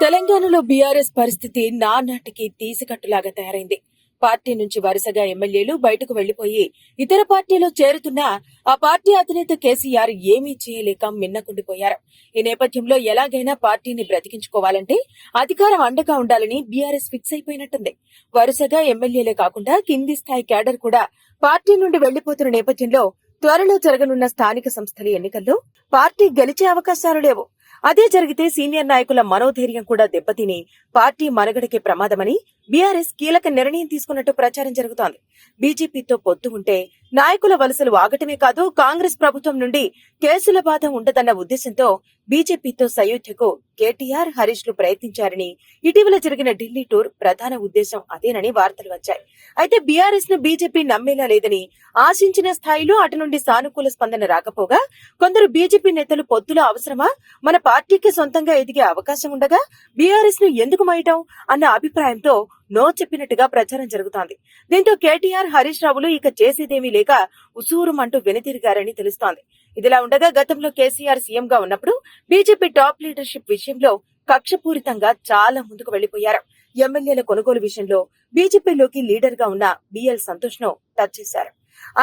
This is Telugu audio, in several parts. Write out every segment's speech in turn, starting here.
తెలంగాణలో బీఆర్ఎస్ పరిస్థితి నానాటికి తీసికట్టులాగా తయారైంది. పార్టీ నుంచి వరుసగా ఎమ్మెల్యేలు బయటకు వెళ్ళిపోయి ఇతర పార్టీలో చేరుతున్నా ఆ పార్టీ అధినేత కేసీఆర్ ఏమీ చేయలేక మిన్నకుండిపోయారు. ఈ నేపథ్యంలో ఎలాగైనా పార్టీని బ్రతికించుకోవాలంటే అధికారం అండగా ఉండాలని బీఆర్ఎస్ ఫిక్స్ అయిపోయినట్టుంది. వరుసగా ఎమ్మెల్యేలే కాకుండా కింది స్థాయి క్యాడర్ కూడా పార్టీ నుండి వెళ్ళిపోతున్న నేపథ్యంలో త్వరలో జరగనున్న స్థానిక సంస్థల ఎన్నికల్లో పార్టీ గెలిచే అవకాశాలు లేవు. అదే జరిగితే సీనియర్ నాయకుల మనోధైర్యం కూడా దెబ్బతిని పార్టీ మనగడకే ప్రమాదమని బీఆర్ఎస్ కీలక నిర్ణయం తీసుకున్నట్టు ప్రచారం జరుగుతోంది. బీజేపీతో పొత్తు ఉంటే నాయకుల వలసలు ఆగటమే కాదు కాంగ్రెస్ ప్రభుత్వం నుండి కేసుల బాధ ఉండదన్న ఉద్దేశంతో బీజేపీతో సయోధ్యకు కేటీఆర్ హరీష్లు ప్రయత్నించారని ఇటీవల జరిగిన ఢిల్లీ టూర్ ప్రధాన ఉద్దేశం అదేనని వార్తలు వచ్చాయి. అయితే బీఆర్ఎస్ను బీజేపీ నమ్మేలా లేదని ఆశించిన స్థాయిలో అటు నుండి సానుకూల స్పందన రాకపోగా కొందరు బీజేపీ నేతలు పొత్తుల అవసరమా? మన పార్టీకి సొంతంగా ఎదిగే అవకాశం ఉండగా బీఆర్ఎస్ను ఎందుకు మాయటం? అన్న అభిప్రాయంతో నో చెప్పినట్టుగా ప్రచారం జరుగుతోంది. దీంతో కేటీఆర్ హరీష్ రావులు ఇక చేసేదేమీ లేక ఉసూరుమంటూ వెనుతిరిగారని తెలుస్తోంది. ఇదిలా ఉండగా గతంలో కేసీఆర్ సీఎంగా ఉన్నప్పుడు బీజేపీ టాప్ లీడర్షిప్ విషయంలో కక్షపూరితంగా చాలా ముందుకు వెళ్ళిపోయారు ఎమ్మెల్యేల కొనుగోలు విషయంలో బీజేపీలోకి లీడర్గా ఉన్న బిఎల్ సంతోష్ను టచ్ చేశారు.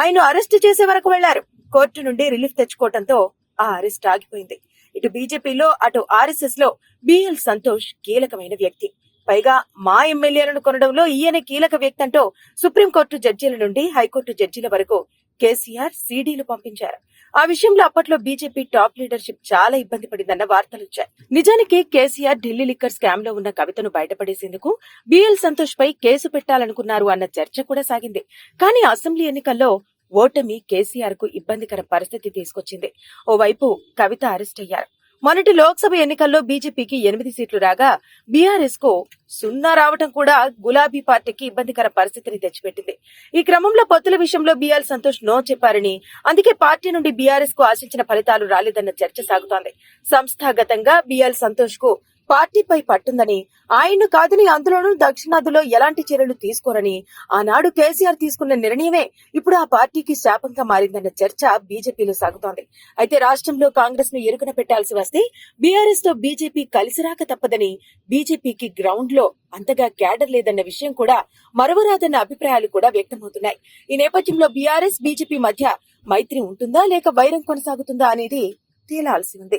ఆయన అరెస్టు చేసే వరకు వెళ్ళారు. కోర్టు నుండి రిలీఫ్ తెచ్చుకోవడంతో ఆ అరెస్ట్ ఆగిపోయింది. ఇటు బీజేపీలో అటు ఆర్ఎస్ఎస్లో బిఎల్ సంతోష్ కీలకమైన వ్యక్తి. పైగా మా ఎమ్మెల్యేలను కొనడంలో ఈయన కీలక వ్యక్తి అంటూ సుప్రీంకోర్టు జడ్జీల నుండి హైకోర్టు జడ్జీల వరకు కేసీఆర్ సీడీలు పంపించారు. ఆ విషయంలో అప్పట్లో బీజేపీ టాప్ లీడర్షిప్ చాలా ఇబ్బంది పడిందన్న వార్తలు వచ్చాయి. నిజానికి కేసీఆర్ ఢిల్లీ లిక్కర్ స్కామ్లో ఉన్న కవితను బయటపడేసేందుకు బిఎల్ సంతోష్ పై కేసు పెట్టాలనుకున్నారు అన్న చర్చ కూడా సాగింది. కానీ అసెంబ్లీ ఎన్నికల్లో ఓటమి కేసీఆర్కు ఇబ్బందికర పరిస్థితి తీసుకొచ్చింది. ఓవైపు కవిత అరెస్ట్ అయ్యారు. మొన్నటి లోక్సభ ఎన్నికల్లో బీజేపీకి ఎనిమిది సీట్లు రాగా బీఆర్ఎస్కు సున్నా రావటం కూడా గులాబీ పార్టీకి ఇబ్బందికర పరిస్థితిని తెచ్చిపెట్టింది. ఈ క్రమంలో పొత్తుల విషయంలో బీఆర్ సంతోష్ నో చెప్పారని అందుకే పార్టీ నుండి బీఆర్ఎస్కు ఆశించిన ఫలితాలు రాలేదన్న చర్చ సాగుతోంది. సంస్థాగతంగా బీఆర్ సంతోష్కు పార్టీపై పట్టుందని. ఆయన్ను కాదని అందులోనూ దక్షిణాదిలో ఎలాంటి చర్యలు తీసుకోరని. ఆనాడు కేసీఆర్ తీసుకున్న నిర్ణయమే ఇప్పుడు ఆ పార్టీకి శాపంగా మారిందన్న చర్చ బీజేపీలో సాగుతోంది. అయితే రాష్ట్రంలో కాంగ్రెస్ను ఎరుకున పెట్టాల్సి వస్తే బీఆర్ఎస్తో బీజేపీ కలిసి రాక తప్పదని బీజేపీకి గ్రౌండ్లో అంతగా క్యాడర్ లేదన్న విషయం కూడా మరవరాదన్న అభిప్రాయాలు కూడా వ్యక్తమవుతున్నాయి. ఈ నేపథ్యంలో బీఆర్ఎస్ బీజేపీ మధ్య మైత్రి ఉంటుందా లేక వైరం కొనసాగుతుందా అనేది తేలాల్సి ఉంది.